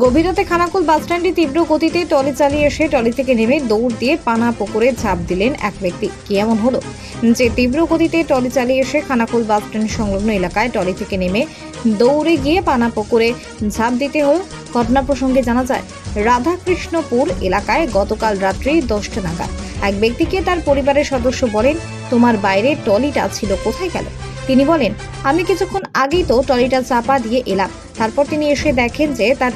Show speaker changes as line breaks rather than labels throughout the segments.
গভীর রাতে খানাকুল বাসস্ট্যান্ডে তীব্র গতিতে টলি চালিয়ে এসে টলি থেকে নেমে দৌড় দিয়ে পানা পুকুরে ঝাঁপ দিলেন এক ব্যক্তি। কি এমন হলো? যে তীব্র গতিতে টলি চালিয়ে এসে খানাকুল বাসস্ট্যান্ড সংলগ্ন এলাকায় টলি থেকে নেমে দৌড়ে গিয়ে পানা পুকুরে ঝাঁপ দিতে হলো। ঘটনা প্রসঙ্গে জানা যায়, রাধাকৃষ্ণপুর এলাকায় গতকাল রাত্রি দশটা নাগাদ এক ব্যক্তিকে তার পরিবারের সদস্য বলেন, তোমার বাইরে টলিটা ছিল, কোথায় গেল? তিনি বলেন, আমি কিছুক্ষণ আগেই তো টলিটা চাপা দিয়ে এলাম। তারপর তিনি এসে দেখেন যে তার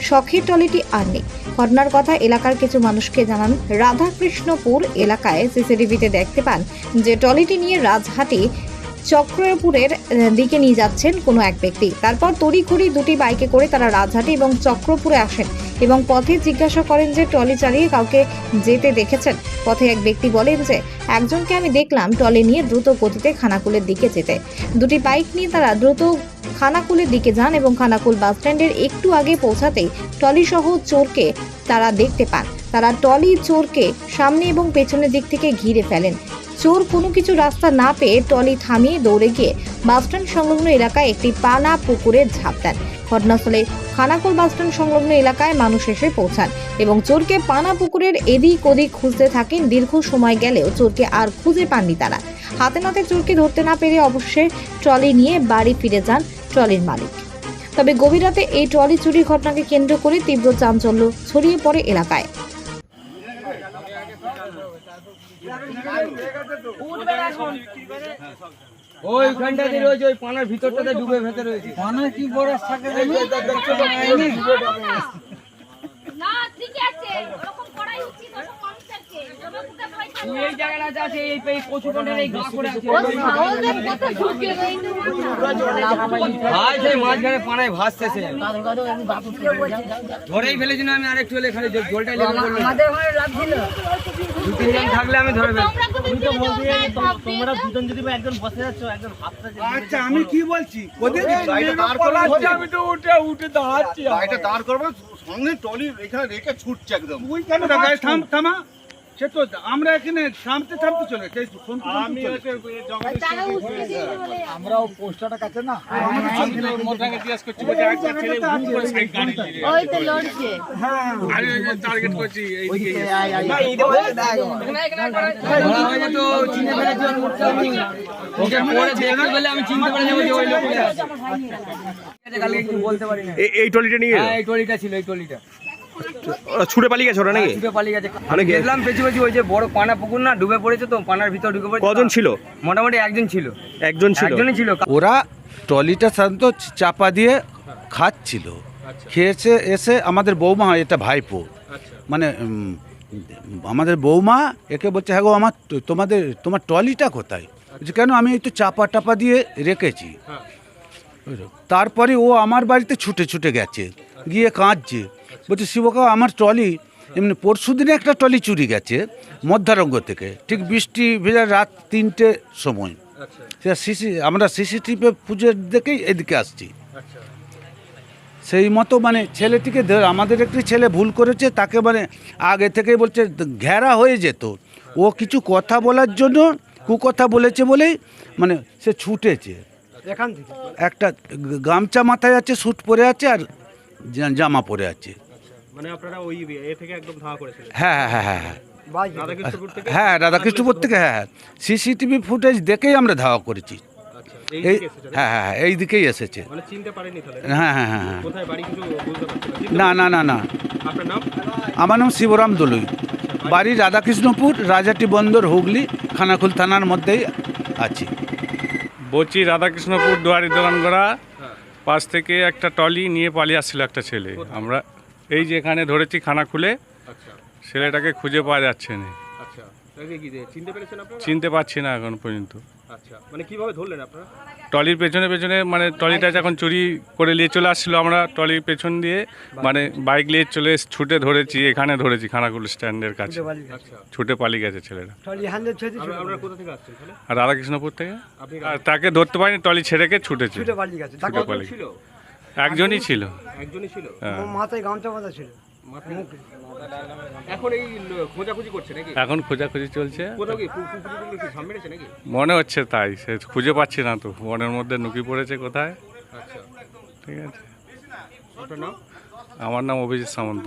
শখের টলিটি আর নেই। ঘটনার কথা এলাকার কিছু মানুষকে জানান, রাধাকৃষ্ণপুর এলাকায় সিসিটিভিতে দেখতে পান যে টলিটি নিয়ে রাজহাটি চক্রপুরের দিকে নিয়ে যাচ্ছেন কোনো এক ব্যক্তি। তারপর তড়িঘড়ি দুটি বাইকে করে তারা রাজহাটি এবং চক্রপুরে আসেন এবং পথে জিজ্ঞাসা করেন যে টলি চালিয়ে কাউকে যেতে দেখেছেন? পথে এক ব্যক্তি বলেন যে, একজনকে আমি দেখলাম টলি নিয়ে দ্রুত গতিতে খানাকুলের দিকে যেতে। দুটি বাইক নিয়ে তারা দ্রুত খানাকুলের দিকে যান এবং খানাকুল বাসস্ট্যান্ডের একটু আগে পৌঁছাতেই টলি সহ চোরকে তারা দেখতে পান। তারা টলি চোরকে সামনে এবং পেছনের দিক থেকে ঘিরে ফেলেন। চোর কোনো কিছু রাস্তা না পেয়ে টলি থামিয়ে দৌড়ে গিয়ে বাসস্ট্যান্ড সংলগ্ন এলাকায় একটি পানা পুকুরে ঝাঁপ দেন। ঘটনাস্থলে খানাকুল বাসস্ট্যান্ড সংলগ্ন এলাকায় মানুষ এসে পৌঁছান এবং চোরকে পানা পুকুরের এদিক ওদিক খুঁজতে থাকেন। দীর্ঘ সময় গেলেও চোরকে আর খুঁজে পাননি তারা। হাতে নাতে চোরকে ধরতে না পেরে অবশ্যই ট্রলি নিয়ে বাড়ি ফিরে যান ট্রলির মালিক। তবে গভীর রাতে এই ট্রলি চুরির ঘটনাকে কেন্দ্র করে তীব্র চাঞ্চল্য ছড়িয়ে পড়ে এলাকায়।
ওইখানটাতে রয়েছে ওই পানার ভিতরটাতে ডুবে ভেতরে রয়েছে পানা কি বড় থাকে
না ঠিক আছে ওরকম করাই উচিত ওরকম মানুষদেরকে জমা কুটা ভয় থাকে
এই জায়গাটা আছে এই এই কচু কোটের এই গা করে আছে।
ও সাহসে কত ঢুকে এই
ভাই সেই মাঝখানে পানায় ভাসতেছে। ধরেই ফেলেছি না আমি আরেকটু হলে খালি জল- জলটা দু তিনজন থাকলে আমি ধরে
তোমরা দুজন
আচ্ছা আমি কি বলছি? ওদের
আমি তো উঠে উঠে দাঁড়াচ্ছি
দাঁড় করব সঙ্গে টলি এখানে রেখে ছুটছে একদম।
থামা। সে তো আমরা এখানে থামতে থামতে চলে যাই আমি
তারা উঠকে দিয়ে বলে ওই তো লড়ছে।
ধরা হয়ে। যেত চিনে ফেলেছি ওর মুখটা ওকে পরে দেখতে পেলে আমি চিনতে পারি যাব যে ওই লোকটা। আছে কালকে কিছু বলতে পারি না।
এই টলিটা নিয়ে
হ্যাঁ এই টলিটা ছিল এই টলিটা।
ছুটে পালিয়ে গেছে ওরা নাকি?
ডুবে পালিয়ে গেছে।
মানে
দেখলাম পেছু পেছু ওই যে বড় পানা পুকুর না ডুবে পড়েছে তো পানার ভিতর ঢুকে পড়েছে।
কজন ছিল?
মোটামুটি একজন ছিল।
একজন ছিল?
একজনই ছিল।
ওরা ট্রলিটা সাধারণত চাপা দিয়ে খাচ্ছিল। খেয়েছে এসে আমাদের বৌমা এটা ভাইপো। মানে আমাদের বৌমা একে বলছে হ্যাঁ গো আমার তোমাদের তোমার ট্রলিটা কোথায়? বলছে, কেন আমি এই তো চাপা টাপা দিয়ে রেখেছি। তারপরে ও আমার বাড়িতে ছুটে ছুটে গেছে। গিয়ে কাঁদছে। বলছে শিবকা আমার ট্রলি এমনি পরশু দিনে একটা ট্রলি চুরি গেছে মধ্যারঙ্গ থেকে। ঠিক বৃষ্টি ভেজা রাত তিনটে সময়। সে সিসি আমরা সিসিটিভি পুজোর দেখেই এদিকে আসছি। সেই মতো মানে ছেলেটিকে আমাদের একটি ছেলে ভুল করেছে তাকে মানে আগে থেকেই বলছে ঘেরা হয়ে যেত। ও কিছু কথা বলার জন্য কুকথা বলেছে বলেই মানে সে ছুটেছে।
এখান থেকে?
একটা গামছা মাথায় আছে স্যুট পরে আছে আর জামা পরে আছে।
মানে আপনারা ওই এ থেকে একদম ধাওয়া করেছিলেন?
হ্যাঁ হ্যাঁ হ্যাঁ হ্যাঁ
রাধাকৃষ্ণপুর থেকে?
হ্যাঁ রাধাকৃষ্ণপুর থেকে হ্যাঁ সিসিটিভি ফুটেজ দেখেই আমরা ধাওয়া করেছি।
এই
এই
এসেছে
হ্যাঁ হ্যাঁ হ্যাঁ এই দিকেই এসেছে।
মানে চিনতে পারেনি তাহলে?
হ্যাঁ হ্যাঁ হ্যাঁ হ্যাঁ।
কোথায় বাড়ি কিছু বুঝতে পারছেন
না না না না আমার নাম শিবরাম দলুই। বাড়ি? রাধাকৃষ্ণপুর রাজাটি বন্দর হুগলি খানাকুল থানার মধ্যেই আছি।
বলছি রাধাকৃষ্ণপুর দুয়ারি দোকানগড়া পাশ থেকে একটা টলি নিয়ে পালিয়ে আসছিল একটা ছেলে। আমরা এই যে এখানে ধরেছি খানা খুলে
আচ্ছা।
ছেলেটাকে খুঁজে পাওয়া যাচ্ছে না।
আচ্ছা। চিনতে
পারছি না এখন পর্যন্ত।
আচ্ছা। মানে কীভাবে ধরলেন আপনারা?
টলির পেছনে পেছনে মানে টলিটা যখন চুরি করে নিয়ে চলে আসছিল আমরা টলির পেছন দিয়ে মানে বাইক নিয়ে চলে ছুটে ধরেছি এখানে ধরেছি খানাকুল স্ট্যান্ডের কাছে।
আচ্ছা।
ছুটে পালিয়ে গেছে আর রাধাকৃষ্ণপুর থেকে? তাকে ধরতে পারিনি টলি ছেড়েকে ছুটেছে? ছুটে পালিয়ে
ছিল?
একজনই ছিল।
একজনই ছিল।
হ্যাঁ।
মাথায় গামছা বাঁধা ছিল।
এখন এই খোঁজাখুঁজি করছে নাকি?
এখন খোঁজাখুঁজি চলছে। মনে হচ্ছে তাই সে খুঁজে পাচ্ছি না তো। বনের মধ্যে নুকি পড়েছে কোথায়?
আচ্ছা।
ঠিক আছে। আমার নাম অভিজিৎ সামন্ত।